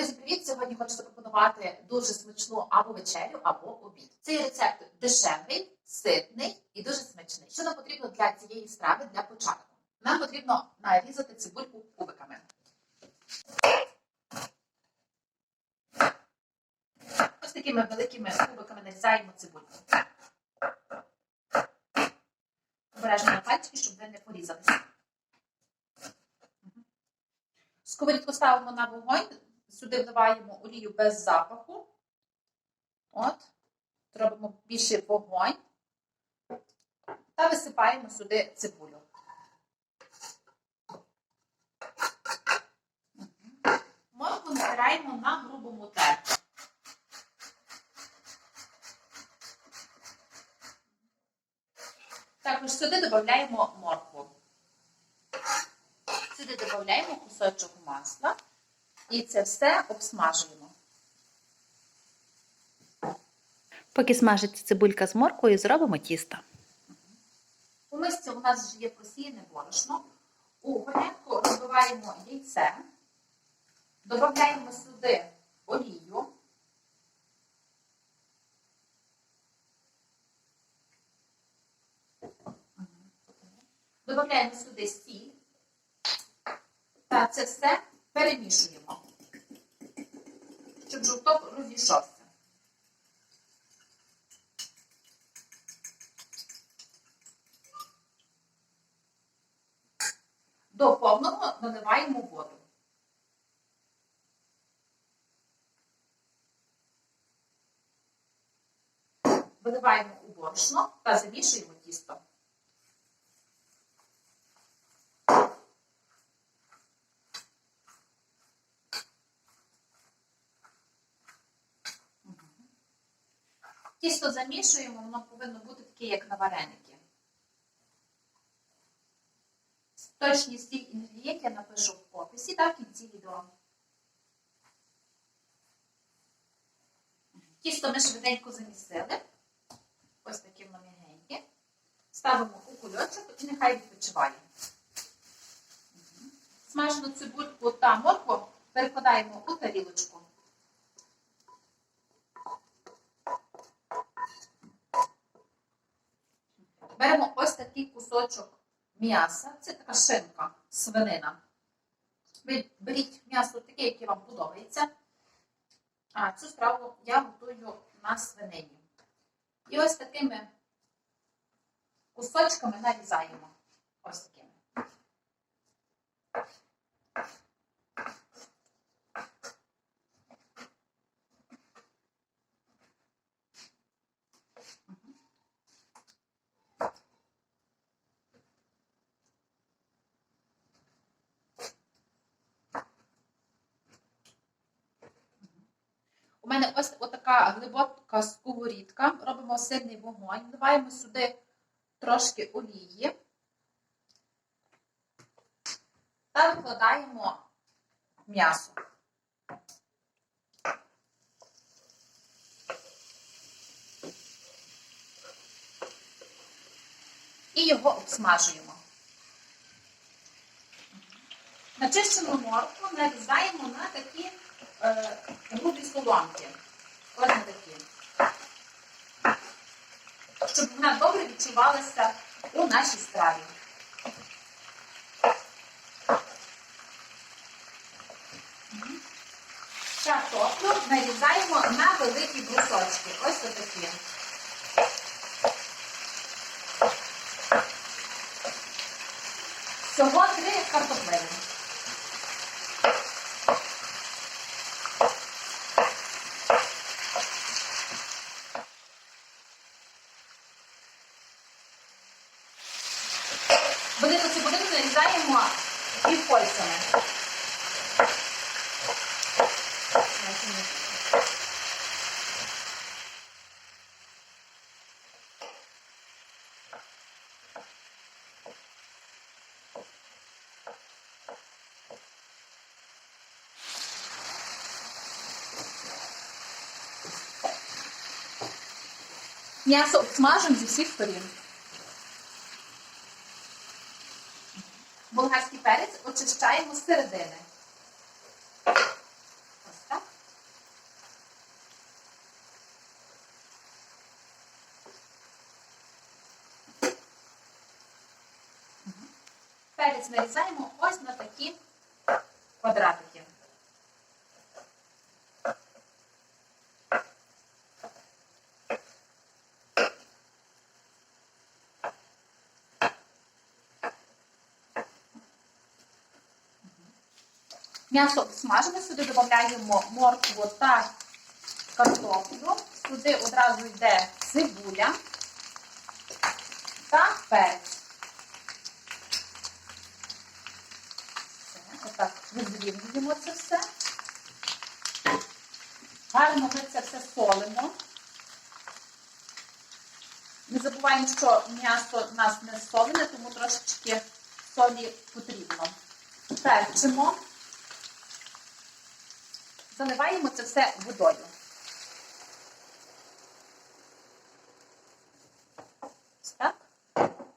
Друзі, привіт! Сьогодні хочу запропонувати дуже смачну або вечерю, або обід. Цей рецепт дешевий, ситний і дуже смачний. Що нам потрібно для цієї страви для початку? Нам потрібно нарізати цибульку кубиками. Ось такими великими кубиками нарізаємо цибульку. Обережно на пальчики, щоб ви не порізалися. Сковорідку ставимо на вогонь, сюди вливаємо олію без запаху. От, робимо більше вогонь та висипаємо сюди цибулю. Моркву натираємо на грубому терку. Також сюди додаємо моркву. Сюди додаємо кусочок масла і це все обсмажуємо. Поки смажиться цибулька з морквою, зробимо тісто. У мисці у нас вже є просіяне борошно. У горнятку розбиваємо яйце, додаємо сюди олію. Додаємо сюди сіль. Та це все перемішуємо, щоб жовток розійшовся. До повного наливаємо воду. Виливаємо у борошно та замішуємо тісто. Тісто замішуємо, воно повинно бути таке, як на вареники. Точні всіх інгредієнтів я напишу в описі та в кінці відео. Тісто ми швиденько замісили. Ось таке воно м'ягеньке. Ставимо у кульочок і нехай відпочиває. Смажену цибульку та моркву перекладаємо у тарілочку. Беремо ось такий кусочок м'яса. Це така шинка, свинина. Ви беріть м'ясо таке, яке вам подобається. А цю страву я готую на свинині. І ось такими кусочками нарізаємо. Ось такими. У мене ось така глибока сковорідка. Робимо сильний вогонь, вливаємо сюди трошки олії та викладаємо м'ясо. І його обсмажуємо. Начищену моркву нарізаємо на такі грубі соломки. Ось такі. Щоб вона добре відчувалася у нашій страві. Картоплю нарізаємо на великі брусочки. Ось такі. Всього три картоплини. Півкольцями. М'ясо обсмажимо зі всіх сторін. болгарський перець очищаємо з середини. Ось так. Перець нарізаємо ось на такі квадрати. М'ясо смажене, сюди додаємо моркву та картоплю. Сюди одразу йде цибуля та перець. Отак розрівнюємо це все. Гарно ми це все солимо. Не забуваємо, що м'ясо у нас не солене, тому трошечки солі потрібно. Перчимо. Заливаємо це все водою. Так.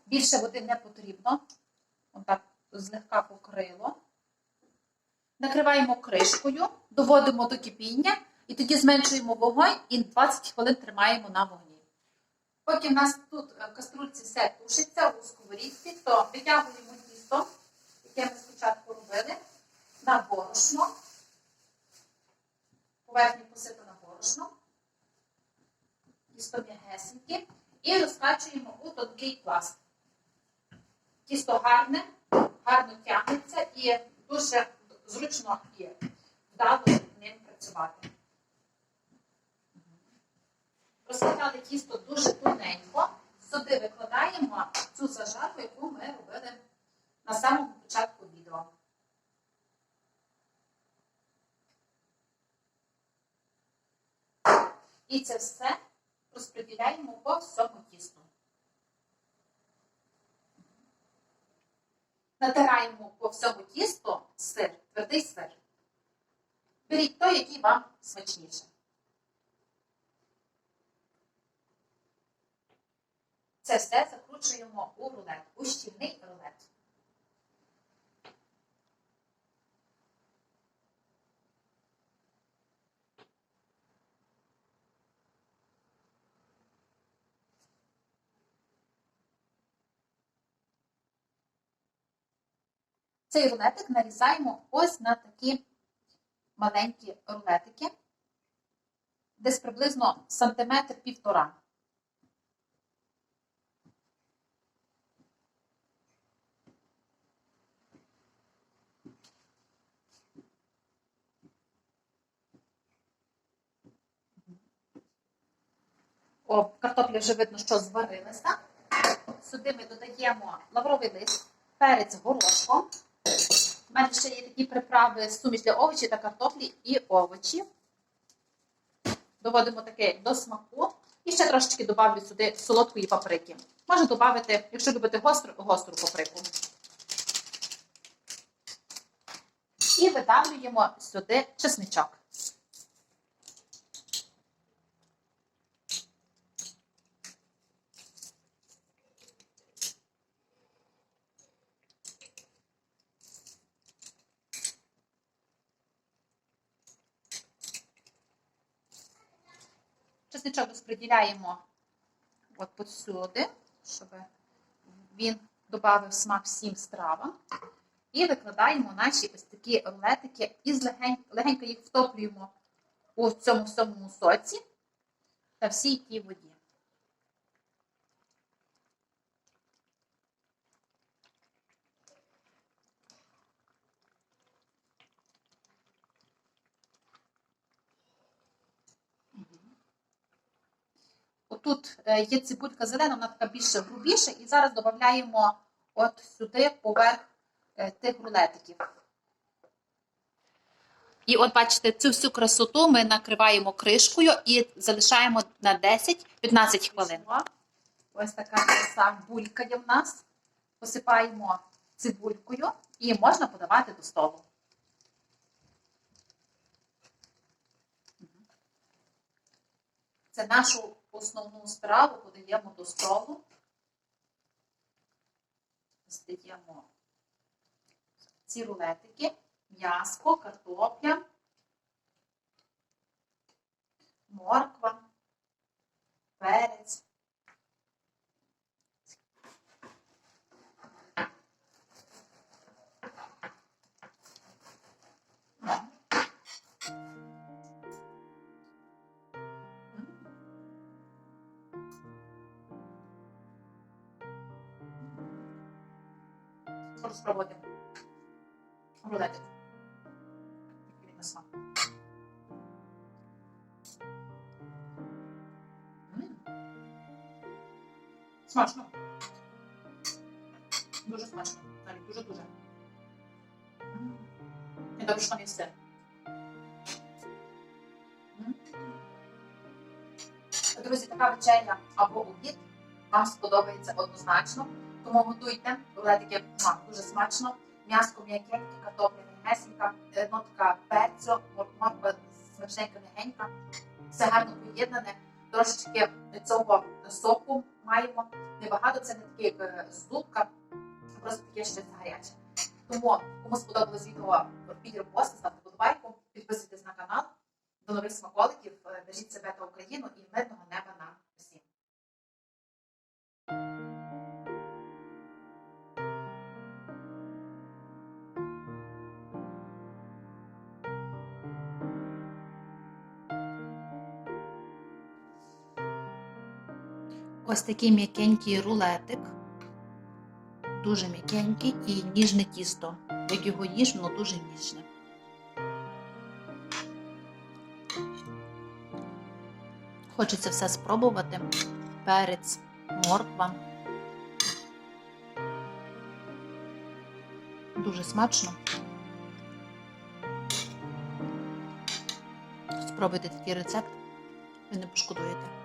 Більше води не потрібно. Отак злегка покрило. Накриваємо кришкою, доводимо до кипіння і тоді зменшуємо вогонь і 20 хвилин тримаємо на вогні. Поки в нас тут е, в каструльці все тушиться у сковорідці, то витягуємо тісто, яке ми спочатку робили, на борошно. Поверхню посипано борошно. Тісто м'ягесеньке. І розкачуємо у тонкий пласт. Тісто гарне, гарно тягнеться і дуже зручно і вдало ним працювати. Розкатали тісто дуже тоненько. Сюди викладаємо цю зажарку, яку ми робили на самому початку відео. І це все розподіляємо по всьому тісту. Натираємо по всьому тісту сир, твердий сир. Беріть той, який вам смачніше. Це все закручуємо у рулет, у щільний рулет. Цей рулетик нарізаємо ось на такі маленькі рулетики, десь приблизно сантиметр півтора. О, картопля вже видно, що зварилася. Сюди ми додаємо лавровий лист, перець горошком. У мене ще є такі приправи суміш для овочів та картоплі і овочі. Доводимо таке до смаку. І ще трошечки додавлю сюди солодкої паприки. Можна додати, якщо любите гостру, гостру паприку. І видавлюємо сюди чесничок. Чесничок розподіляємо от посюди, щоб він додав смак всім стравам. І викладаємо наші ось такі рулетики і легень, легенько їх втоплюємо у цьому самому соці та всій тій воді. Отут е, є цибулька зелена, вона така більше грубіша, і зараз додаємо от сюди поверх е, тих рулетиків. І от бачите, цю всю красоту ми накриваємо кришкою і залишаємо на 10-15 хвилин. Ось така краса булькає в нас. Посипаємо цибулькою і можна подавати до столу. Це нашу основну страву подаємо до столу. Здаємо ці рулетики, м'яско, картопля, морква, перець. Хочу спробувати. Рулетик. Смачно. Дуже смачно. Навіть дуже-дуже. І добре, що є сир. Друзі, така вечеря або обід вам сподобається однозначно. Тому готуйте муа, дуже смачно. М'яско м'якеньке, картопля м'ягесенька, е, нотка перцю, мор- морква смачненька м'ягенька. Все гарно поєднане. Трошечки цього соку маємо. Небагато, це не таке, як е, просто таке ще гаряче. Тому, кому сподобалось відео, робіть репост, ставте подобайку, підписуйтесь на канал. До нових смаколиків, Е, бережіть себе та Україну і мирного неба нам всім. Ось такий м'якенький рулетик. Дуже м'якенький і ніжне тісто. Як його їж, воно дуже ніжне. Хочеться все спробувати. Перець, морква. Дуже смачно. Спробуйте такий рецепт, ви не пошкодуєте.